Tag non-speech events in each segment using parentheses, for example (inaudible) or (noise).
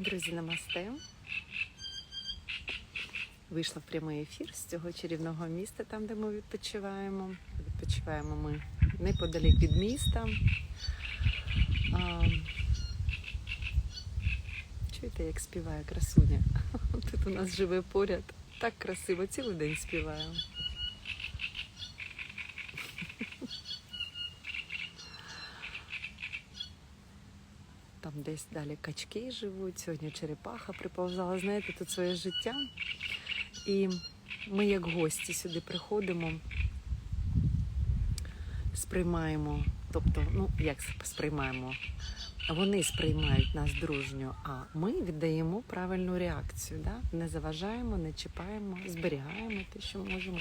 Друзі, намасте. Вийшла в прямий ефір з цього чарівного міста, там, де ми відпочиваємо. Відпочиваємо ми неподалік від міста. А, чуєте, як співає красуня? (laughs) Тут у нас живе поряд. Так красиво, цілий день співає. Там десь далі качки живуть, сьогодні черепаха приповзала. Знаєте, тут своє життя. І ми, як гості, сюди приходимо, сприймаємо, тобто, ну як сприймаємо, вони сприймають нас дружньо, а ми віддаємо правильну реакцію. Да? Не заважаємо, не чіпаємо, зберігаємо те, що можемо.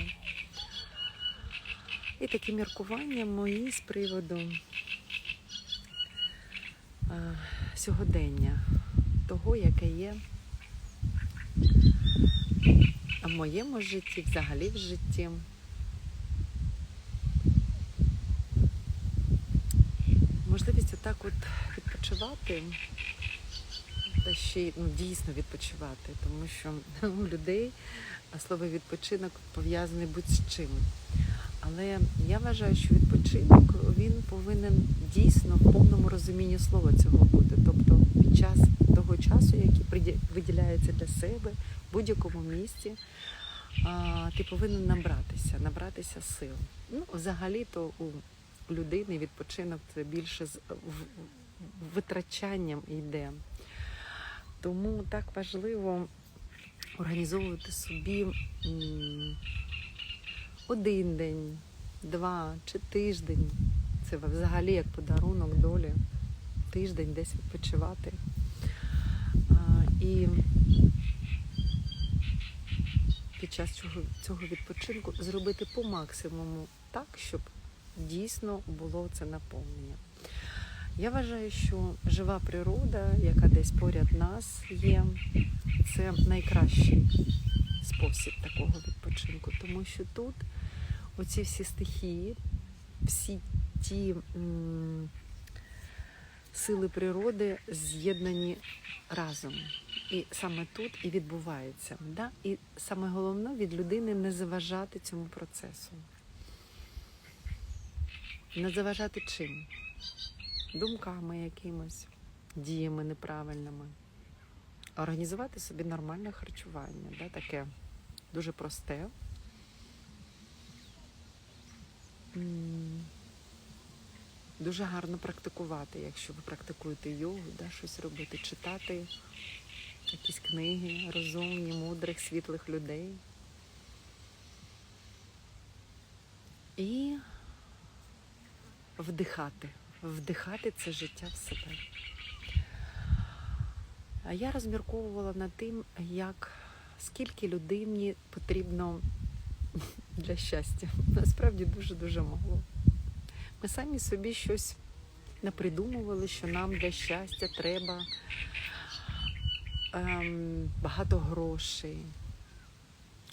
І такі міркування мої з приводу сьогодення, того, яке є в моєму житті, взагалі в житті. Можливість отак от відпочивати, та ще й ну, дійсно відпочивати, тому що у людей слово відпочинок пов'язаний будь-з чим. Але я вважаю, що відпочинок він повинен дійсно в повному розумінні слова цього бути. Тобто під час того часу, який виділяється для себе в будь-якому місці, ти повинен набратися, набратися сил. Ну, взагалі-то у людини відпочинок це більше з витрачанням йде. Тому так важливо організовувати собі один день, два чи тиждень. Це взагалі як подарунок долі. Тиждень десь відпочивати. А, І під час цього, відпочинку зробити по максимуму так, щоб дійсно було це наповнення. Я вважаю, що жива природа, яка десь поряд нас є, це найкращий спосіб такого відпочинку, тому що тут оці всі стихії, всі ті сили природи з'єднані разом. І саме тут і відбувається. Да? І саме головне від людини не заважати цьому процесу. Не заважати чим? Думками якимось, діями неправильними. Організувати собі нормальне харчування, да? таке дуже просте. М, Дуже гарно практикувати, якщо ви практикуєте йогу, да, щось робити, читати якісь книги розумні, мудрих, світлих людей. І вдихати. Вдихати це життя в себе. А я розмірковувала над тим, як скільки людині потрібно для щастя. (laughs) Насправді дуже-дуже мало. Ми самі собі щось напридумували, що нам для щастя треба ем, багато грошей,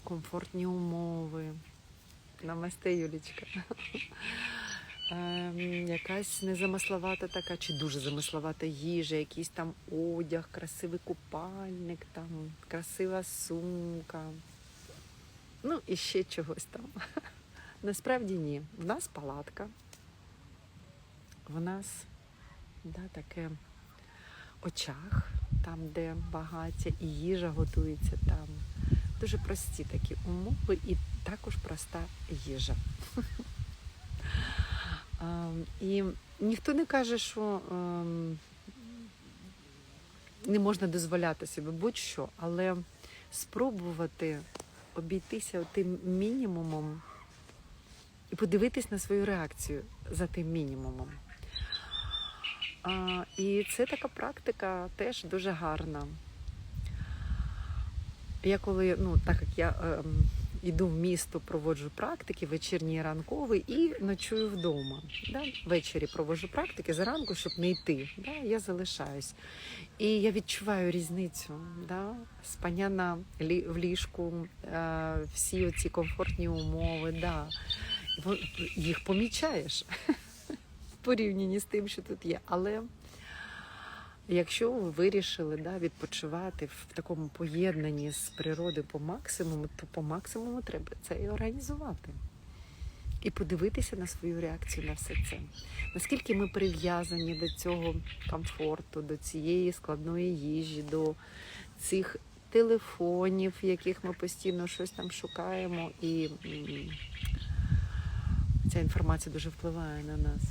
комфортні умови. Намасте, Юлічка. (laughs) Ем, якась незамисловата така, чи дуже замисловата їжа, якийсь там одяг, красивий купальник, там, красива сумка. Ну і ще чогось там. (laughs) Насправді ні. В нас палатка. В нас да, таке очаг, там, де багаття, і їжа готується там. Дуже прості такі умови і також проста їжа. (laughs) Ем, І ніхто не каже, що ем, не можна дозволяти собі будь-що, але спробувати обійтися тим мінімумом і подивитись на свою реакцію за тим мінімумом. А, і це така практика теж дуже гарна. Я коли, ну, так як я ем, іду в місто, проводжу практики, вечірній і ранковий, і ночую вдома. Да? Ввечері проводжу практики зранку, щоб не йти. Да? Я залишаюсь. І я відчуваю різницю. Да? Спання на лі- в ліжку, е, всі ці комфортні умови. Да. Їх помічаєш (laughs) порівнянні з тим, що тут є. Але Якщо ви вирішили да, відпочивати в такому поєднанні з природою по максимуму, то по максимуму треба це і організувати. І подивитися на свою реакцію на все це. Наскільки ми прив'язані до цього комфорту, до цієї складної їжі, до цих телефонів, в яких ми постійно щось там шукаємо, і ця інформація дуже впливає на нас.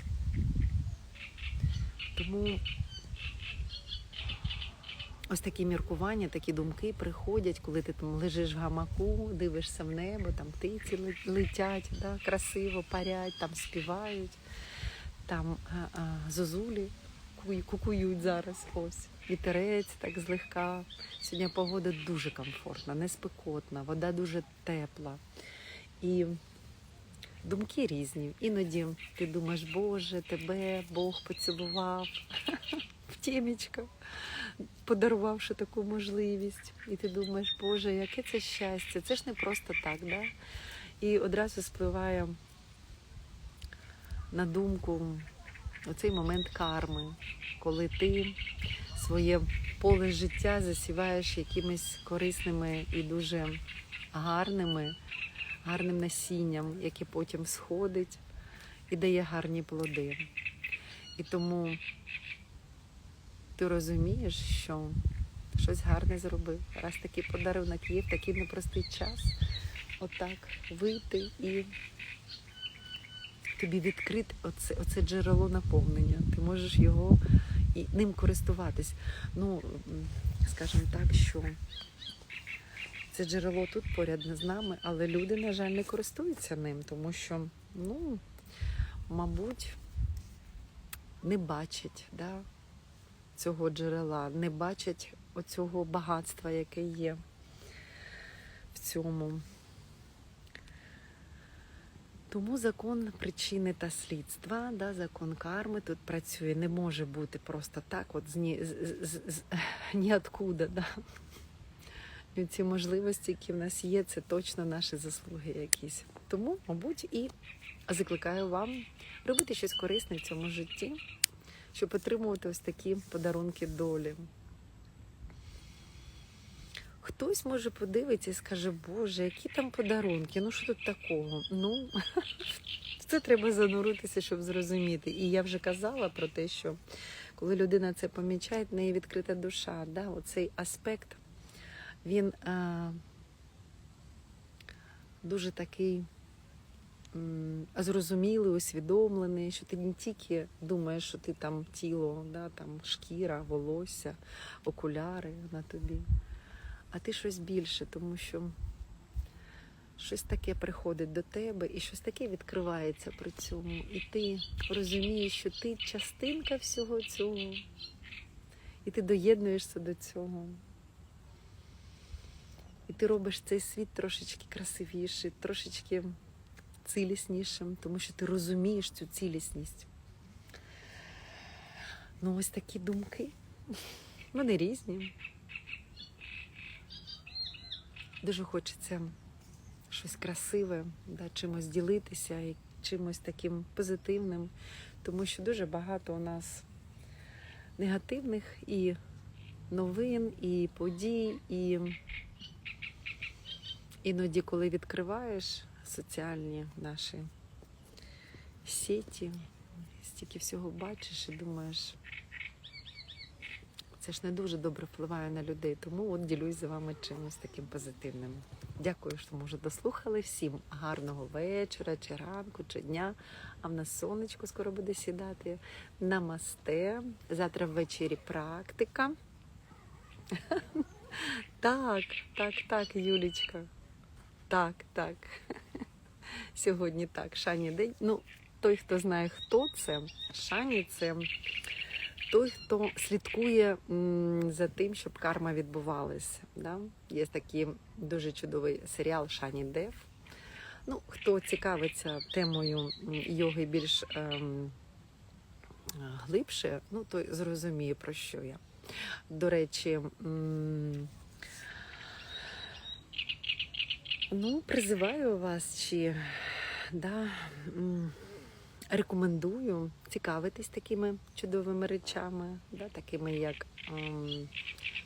Тому ось такі міркування, такі думки приходять, коли ти там лежиш в гамаку, дивишся в небо, там птиці летять, да, красиво парять, там співають, там а, а, зозулі кукують зараз. Ось вітерець так злегка. Сьогодні погода дуже комфортна, не спекотна, вода дуже тепла. І думки різні. Іноді ти думаєш, Боже, тебе Бог поцілував (laughs) в тімечко, подарувавши таку можливість. І ти думаєш, Боже, яке це щастя? Це ж не просто так, да? І одразу спливає на думку оцей момент карми, коли ти своє поле життя засіваєш якимись корисними і дуже гарними, гарним насінням, яке потім сходить і дає гарні плоди. І тому ти розумієш, що щось гарне зробив. Раз такий подарунок є в такий непростий час, отак вийти і тобі відкрити оце, оце джерело наповнення. Ти можеш його і ним користуватись. Ну, скажімо так, що це джерело тут поряд з нами, але люди, на жаль, не користуються ним, тому що, ну, мабуть, не бачать да, цього джерела, не бачать оцього багатства, яке є в цьому. Тому закон причини та слідства, да, закон карми тут працює. Не може бути просто так, от з, ні, з, з, з, (laughs) ніоткуда. Да. Ці можливості, які в нас є, це точно наші заслуги якісь. Тому, мабуть, і закликаю вам робити щось корисне в цьому житті, щоб отримувати ось такі подарунки долі. Хтось може подивитися і скаже, Боже, які там подарунки, ну що тут такого? Ну, (laughs) це треба зануритися, щоб зрозуміти. І я вже казала про те, що коли людина це помічає, в неї відкрита душа. Да? Оцей аспект, він а, дуже такий зрозумілий, усвідомлений, що ти не тільки думаєш, що ти там тіло, да, там шкіра, волосся, окуляри на тобі а ти щось більше, тому що щось таке приходить до тебе і щось таке відкривається при цьому. І ти розумієш, що ти частинка всього цього, і ти доєднуєшся до цього. І ти робиш цей світ трошечки красивіший, трошечки ціліснішим, тому що ти розумієш цю цілісність. Ну, ось такі думки. Вони різні. Дуже хочеться щось красиве, да, чимось ділитися і чимось таким позитивним, тому що дуже багато у нас негативних і новин, і подій, і іноді, коли відкриваєш соціальні наші сеті, стільки всього бачиш і думаєш. Це ж не дуже добре впливає на людей, тому от ділюсь з вами чимось таким позитивним. Дякую, що може дослухали. Всім гарного вечора, чи ранку, чи дня. А в нас сонечко скоро буде сідати. Намасте. Завтра ввечері практика. (laughs) Так, так, так, Юлічка. Так, так. (laughs) Сьогодні так. Шані день. Ну, той, хто знає, хто це, Шані це той, хто слідкує за тим, щоб карма відбувалася. Да? Є такий дуже чудовий серіал Шані Дев. Ну, хто цікавиться темою йоги більш ем, глибше, ну той зрозуміє, про що я. До речі, м, ну, призиваю вас, чи да, рекомендую цікавитись такими чудовими речами, да, такими як ем,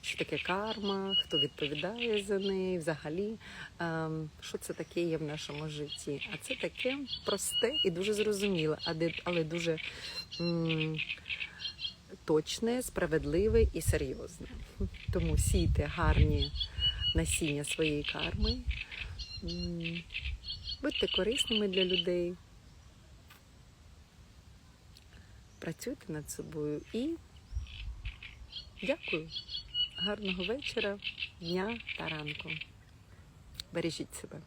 що таке карма, хто відповідає за неї, взагалі, ем, що це таке є в нашому житті. А це таке просте і дуже зрозуміле, але дуже м, точне, справедливе і серйозне. Тому сійте гарні насіння своєї карми. Будьте корисними для людей. Працюйте над собою і дякую. Гарного вечора, дня та ранку. Бережіть себе.